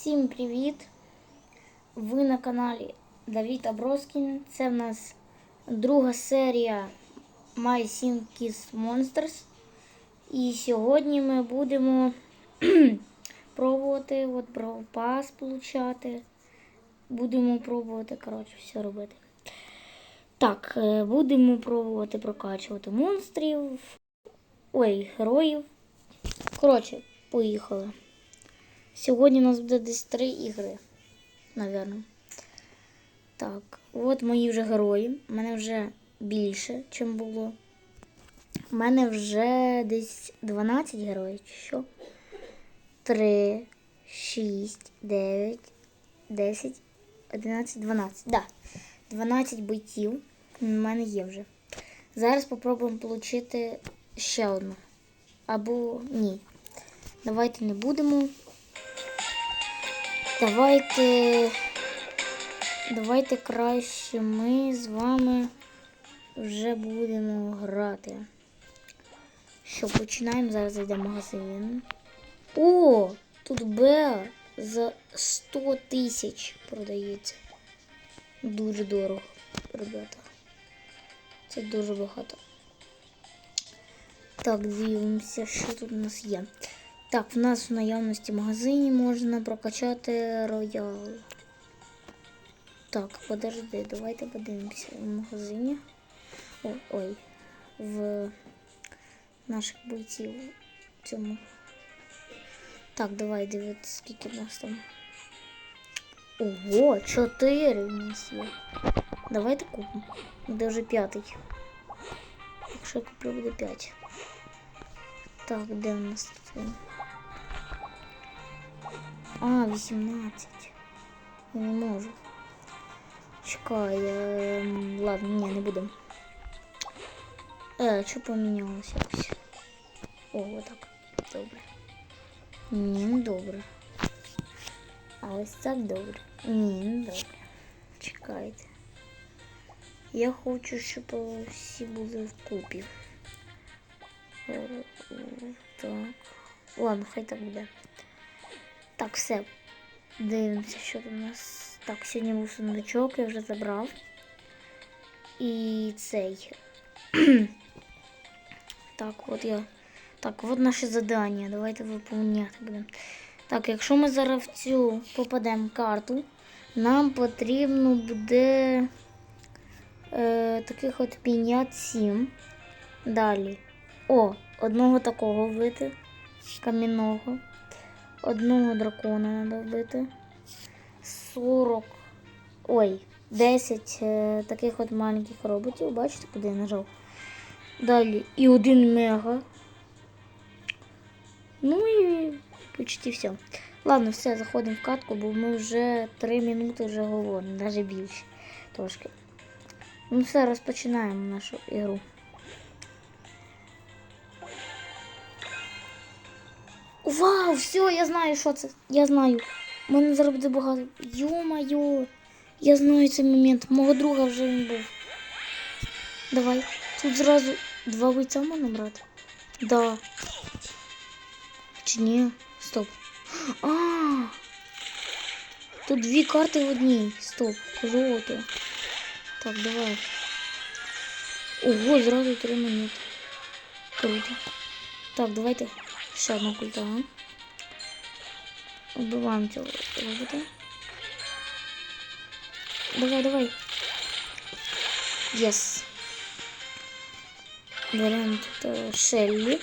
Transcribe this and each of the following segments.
Всім привіт! Ви на каналі Давід Аброскін. Це в нас друга серія My Sim Kiss Monsters. І сьогодні ми будемо пробувати от Pass получати. Будемо пробувати, коротше, все робити. Так, е, будемо пробувати прокачувати монстрів. Ой, героїв. Коротше, поїхали. Сьогодні у нас буде десь три ігри, напевно. Так, от мої вже герої. У мене вже більше, ніж було. У мене вже десь 12 героїв, чи що? 3, 6, 9, 10, 11, 12. Да. 12 бойців. У мене є вже. Зараз спробуємо отримати ще одну. Або ні. Давайте не будемо. Давайте. Давайте краще ми з вами вже будемо грати. Що, починаємо. Зараз зайдемо в магазин. О! Тут Беа за 100 тисяч продається. Дуже дорого, ребята. Це дуже багато. Так, дивимося, що тут у нас є. Так, в нас в наявності магазині можна прокачати роял. Так, подожди, давайте подивимося в магазині. О, ой, в наших бойців цьому. Так, давай дивитися, скільки в нас там. Ого, 4 в нас є. Давайте купимо. Буде вже п'ятий. Якщо я куплю, буде 5. Так, де у нас тут? А, 18. Я не можу. Чекай, ем, ладно, ні, не будемо. Е, що помінялося якось? О, отак. Добре. Ні, не добре. А ось так добре. Ні, не добре. Чекайте. Я хочу, щоб всі були вкупі. Е, е, Так. Ладно, хай так буде. Так, все. Дивимося, що там у нас. Так, сьогодні був сундучок, я вже забрав. І цей. так, от я. Так, от наше завдання. Давайте виповняти будемо. Так, якщо ми зараз в цю попадемо карту, нам потрібно буде е, таких от 57. Далі. О, одного такого вбити. Кам'яного. Одного дракона треба вбити. 40. Ой, 10 е, таких от маленьких роботів. Бачите, куди я нажав? Далі. І один мега. Ну і почти все. Ладно, все, заходимо в катку, бо ми вже 3 минути вже говоримо, навіть більше трошки. Ну все, розпочинаємо нашу ігру. Вау, все, я знаю, що це. Я знаю. У мене зараз буде багато. Йо-моє. Я знаю цей момент. Мого друга вже він був. Давай. Тут зразу два бойця можна брати? Да. Чи ні? Стоп. А. Тут дві карти в одній. Стоп. Круто. Так, давай. Ого, зразу три монети. Круто. Так, давайте. Ще одна культа. Убиваємо цього робота. Давай, давай. Єс. Беремо тут е, Шеллі.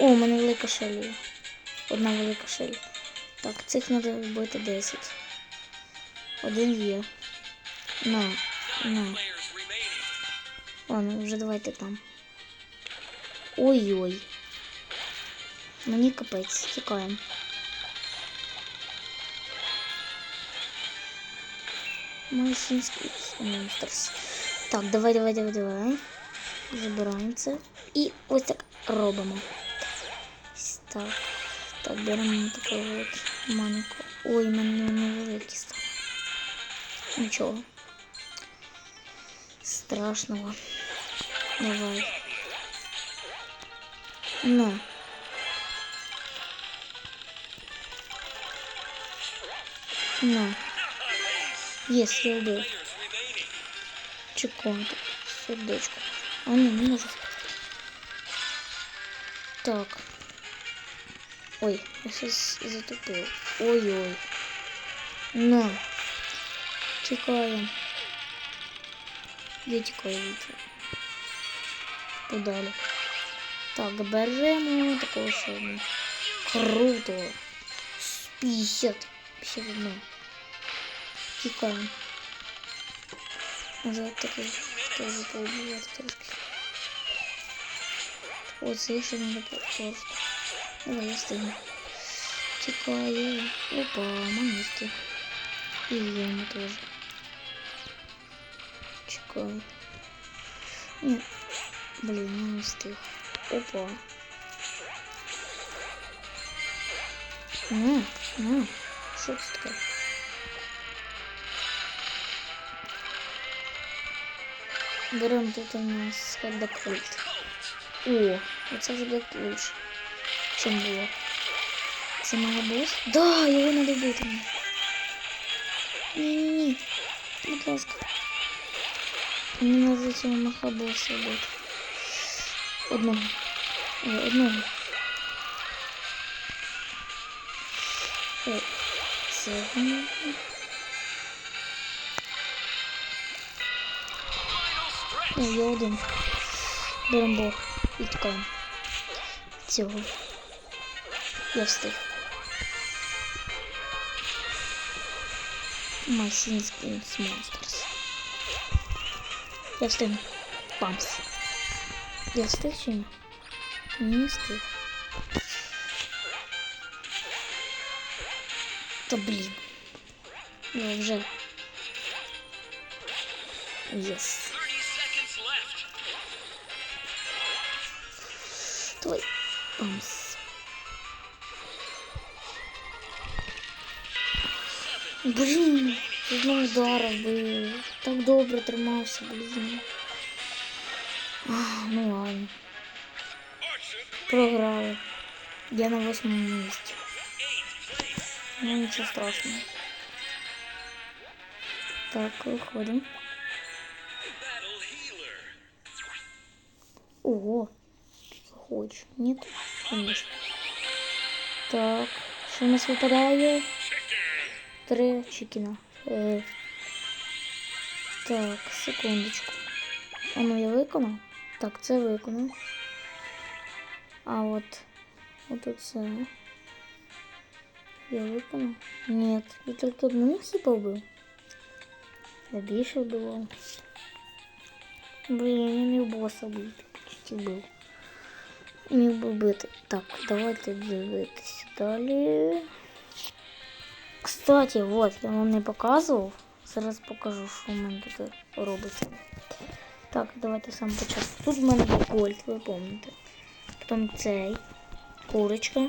О, у мене велика Шеллі. Одна велика Шеллі. Так, цих треба вбити 10. Один є. На, на. Ладно, вже давайте там. Ой-ой. Мені капець, тікаємо. Майсінський монстрс. Так, давай, давай, давай, давай. Забираємо це. І ось так робимо. Ось Так. Так, беремо таку от маленьку. Ой, в мене невеликі стали. Нічого. Страшного. Давай. Ну. На. Єс, я вбив. Чекайте. Сердечко. А ні, не можу. Так. Ой, я щось затупив. Ой-ой. На. Тікаємо. Я тікаю від. Подалі. Так, беремо такого ще одного. Круто. 50. 51. Тікаємо. Назад такий теж поубивати трошки. Оце ще не просто. Давай я стигну. Тікаю. Опа, монетки. І йому теж. Чекаю. Ні. Блін, я не встиг. Опа. Ну, ну, що це таке? Беремо тут у нас хеддакульт. О, оце вже буде лучше, чим було. Це має бос? Да, його не добити мені. Ні-ні-ні. Будь ласка. Мені треба цього махабоса бити. Одного. Ой, одного. Ой, це. Ой, я один. Беремо бог і тікаємо. Цього. Я встиг. Масінський Monsters. Я встиг. Памс. Я встиг чи ні? Ні, не встиг. Та блін. Я вже. Єс. 30 Твой. Памс. Блін, з одного удара вбив. Так добре тримався, блін. А, ну ладно. Програли. Я на восьмому місці. Ну нічого страшного. Так, виходимо. Battle healer. Ого. Хочешь? Нет? Конечно. Так. Що у нас випадає? Три чекіна. Е, так, секундочку. А ну я виконав? Так, це виконав. А от. От оце. Я виконав? Ні. Я тільки одну хіба вбив. Я більше вбивав. Блін, я не боса бити. Чуть вбив. Міг би бити. Так, давайте дивитися далі. Кстати, вот, я вам не показував. Зараз покажу, що в мене тут робиться. Так, давайте сам початку. Тут в мене був кольт, ви пам'ятаєте. Потім цей, курочка.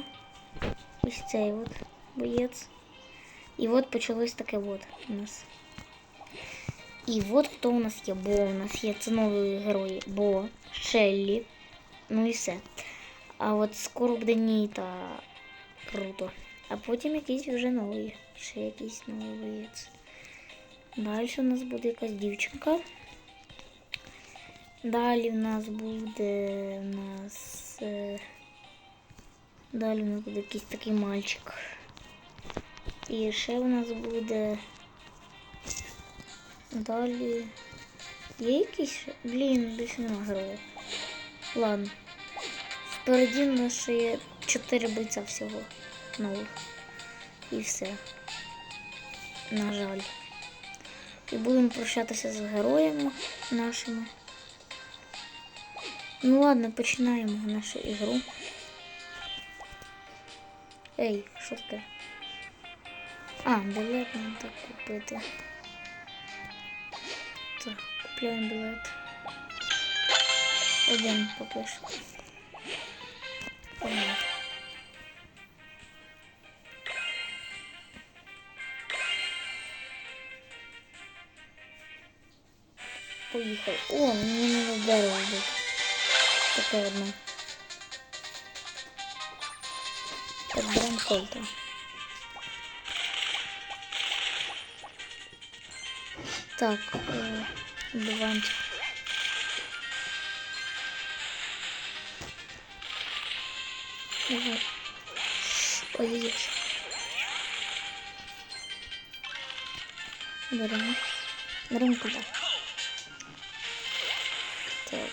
Ось цей от боєць. І от почалось таке от у нас. І от хто у нас є. Бо у нас є це нові герої. Бо, Шеллі. Ну і все. А от скоро буде Ніта. Круто. А потім якийсь вже новий. Ще новий боєць. Далі у нас буде якась дівчинка. Далі в нас буде у нас. е, Далі у нас буде якийсь такий мальчик. І ще у нас буде. Далі. Є якісь? Блін, більше нема героїв. Ладно. Впереді у нас є 4 бойця всього нових. І все. На жаль. І будемо прощатися з героями нашими. Ну ладно, починаємо нашу ігру. Ей, що таке? А, білет нам так купити. Так, купляємо білет. Один попишу. Погнали. Поїхав. О, мені не дерево бути. Таке одне. Так, беремо кольта. Так, е, вбиваємо. цього. Давай. Ой-ой-ой. Беремо. Беремо куди. Так.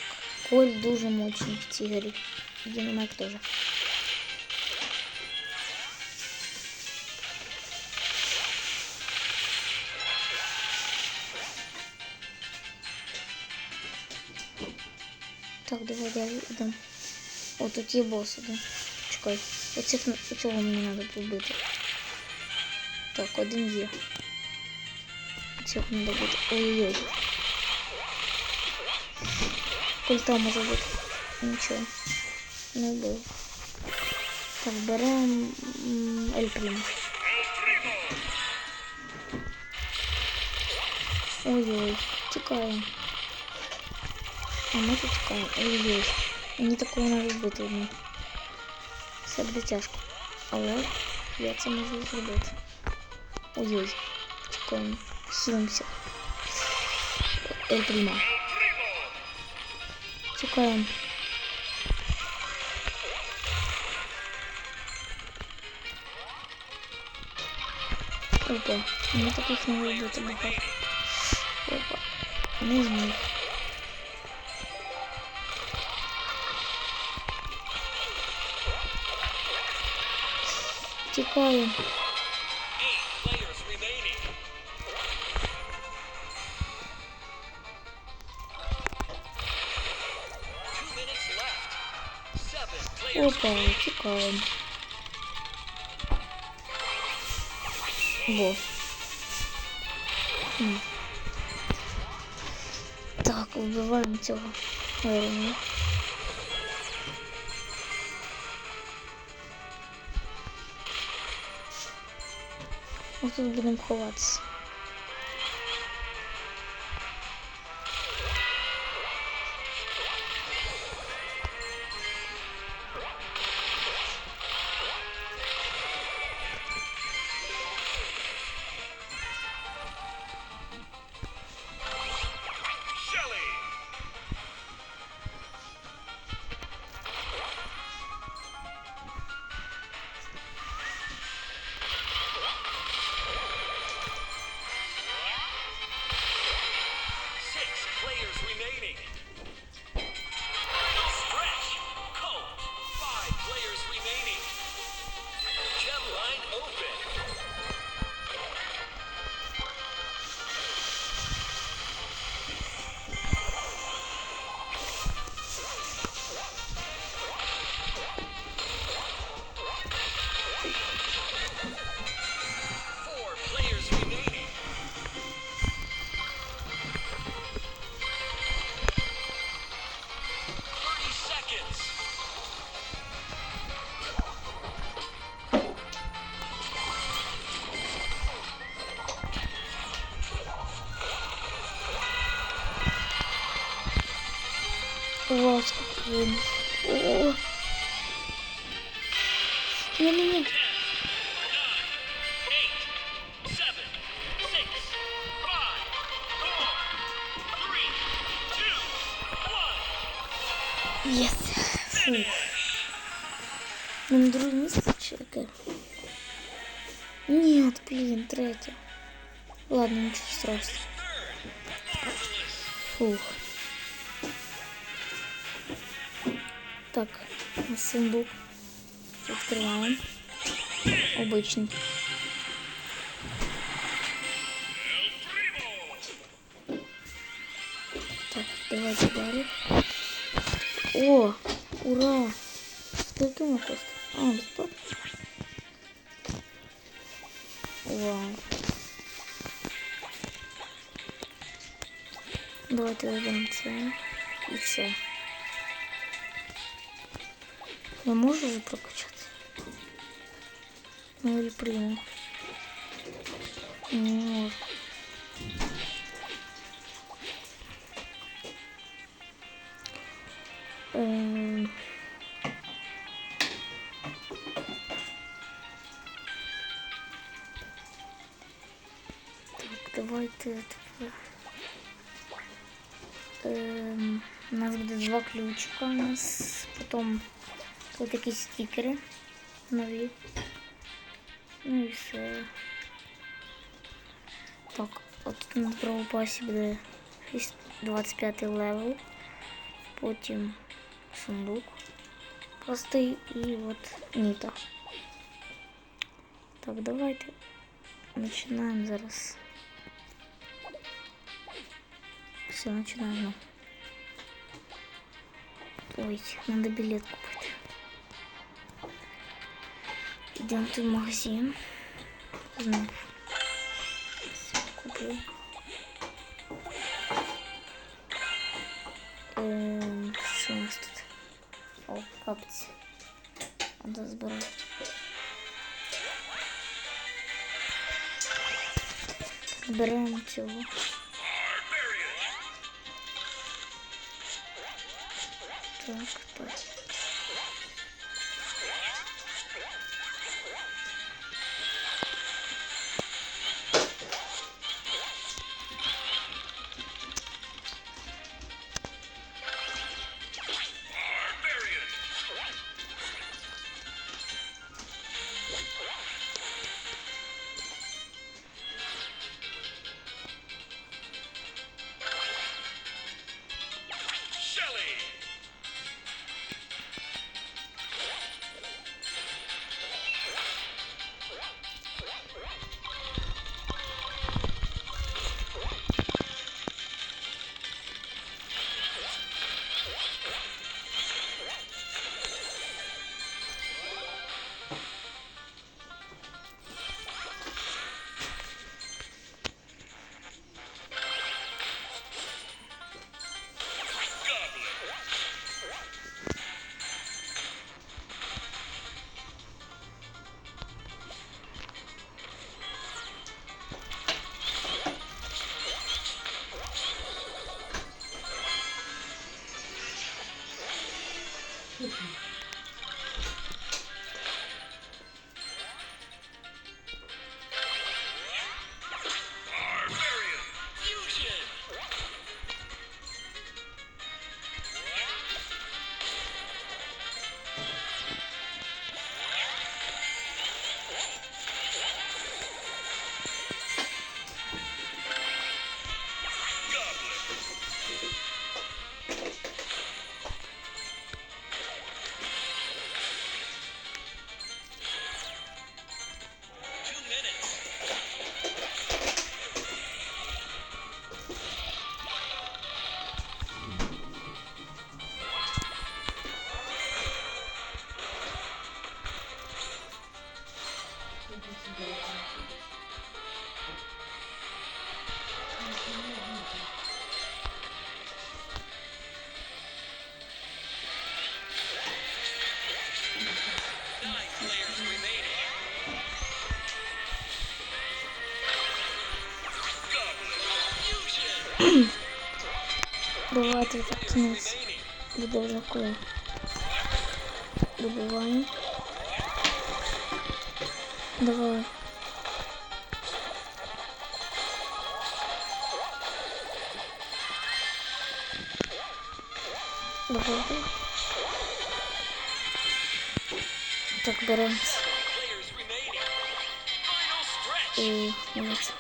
Коль дуже мощний в цій грі. Динамайк теж. Так, давай далі йдемо. О, тут є бос один. Чекай. Оцих, оцього мені треба побити. Так, один є. Цього треба бути. Ой-ой-ой. Культа може бути. Нічого. Не вбив. Так, беремо м, Ель Примо. Ой-ой, тікаємо. А ми тут тікаємо. Ой-ой. Мені такого не робити одні. Це буде тяжко. Але я це можу зробити. Ой-ой. Тікаємо. Хилимося. Ель Примо. Тікаємо. Опа, мені таких не робити багато. Опа, не зміг. players Опа, remaining. тікаємо. Во. М. Так, вбиваємо цього. Виробника. Ось тут Ні, блін, третє. Ладно, нічого страшного. Фух. Так, на сундук. Відкриваємо. Обичний. Так, давайте далі. О, ура! Скільки ми коштує? А, безплатно. Вау. Давайте виберемо це і це. Я можу вже прокачати? Ну или прийму. Не можу. Ем. у нас буде два ключика. У нас потім тут такі стікери нові. Ну і все. Так, от на правопасі буде шість- 25 левел. Потім сундук простий і от ніта. Так, давайте починаємо зараз. Все, починаємо. Ой, надо билет купить. Идем в магазин. Все, купил. Эм, что у нас тут? О, капці. Надо збирати. Беремо цього. Так, так. Давайте так кінець. Remaining. Буде вже коли. Добиваємо. Давай. Давай, давай. Так, беремо. Players remaining. Final stretch. І молодці.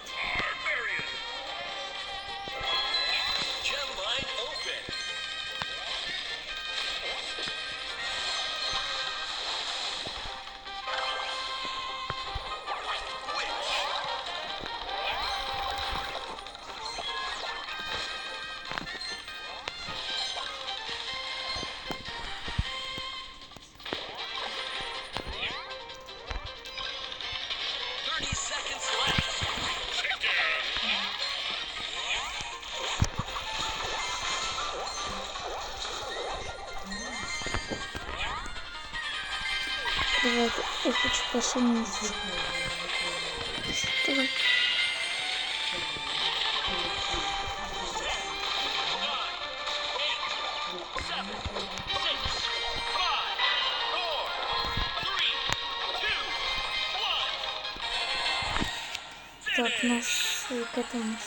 Three, two, one. Так, нас там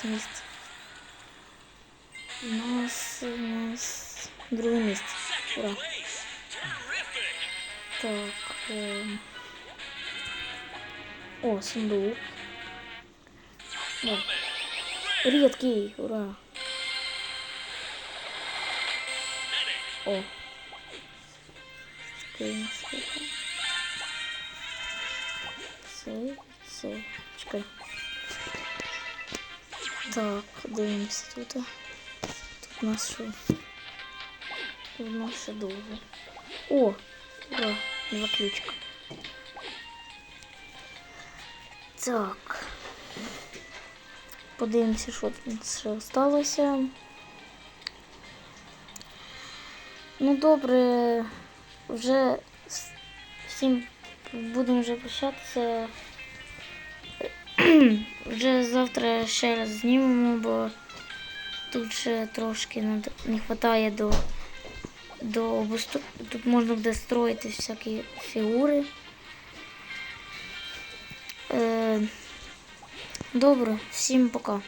у нас нас, друге місце. Ура. Так. ем. О, сундук. Да. Рідкий, ура. О. Цей, цей. Чекай. Так, дивимося тут. Тут у нас що? Тут у нас ще довго. О! Ура, два ключика. Так. Подивимося, що тут ще сталося. Ну добре, вже всім будемо вже прощатися. Вже завтра ще раз знімемо, бо тут ще трошки не вистачає до, до. Тут можна буде строїти всякі фігури. Добре, всім пока.